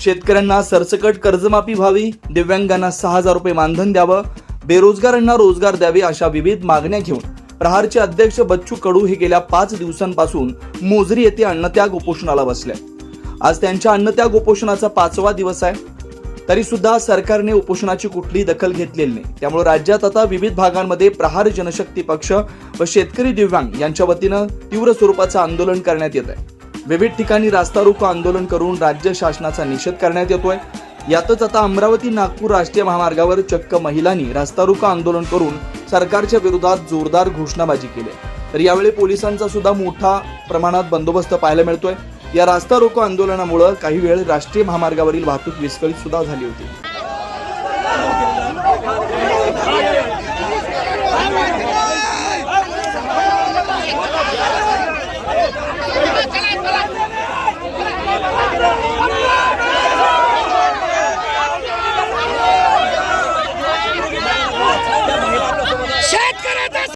शेतकऱ्यांना सरसकट कर्जमाफी व्हावी दिव्यांगांना सहा हजार रुपये मानधन द्यावं बेरोजगारांना रोजगार द्यावे अशा विविध मागण्या घेऊन प्रहारचे अध्यक्ष बच्चू कडू हे गेल्या पाच दिवसांपासून मोजरी येथे अन्नत्याग उपोषणाला बसले. आज त्यांच्या अन्नत्याग उपोषणाचा पाचवा दिवस आहे. तरी सुद्धा सरकारने उपोषणाची कुठली दखल घेतलेली नाही. त्यामुळे राज्यात आता विविध भागांमध्ये प्रहार जनशक्ती पक्ष व शेतकरी दिव्यांग यांच्या वतीनं तीव्र स्वरूपाचं आंदोलन करण्यात येत आहे. विविध ठिकाणी रास्ता रोको आंदोलन करून राज्य शासनाचा निषेध करण्यात येतोय. यातच आता अमरावती नागपूर राष्ट्रीय महामार्गावर चक्क महिलांनी रास्ता रोको आंदोलन करून सरकारच्या विरोधात जोरदार घोषणाबाजी केली. तर यावेळी पोलिसांचा सुद्धा मोठा प्रमाणात बंदोबस्त पाहायला मिळतोय. या रास्ता रोको आंदोलनामुळे काही वेळ राष्ट्रीय महामार्गावरील वाहतूक विस्कळीत सुद्धा झाली होती. this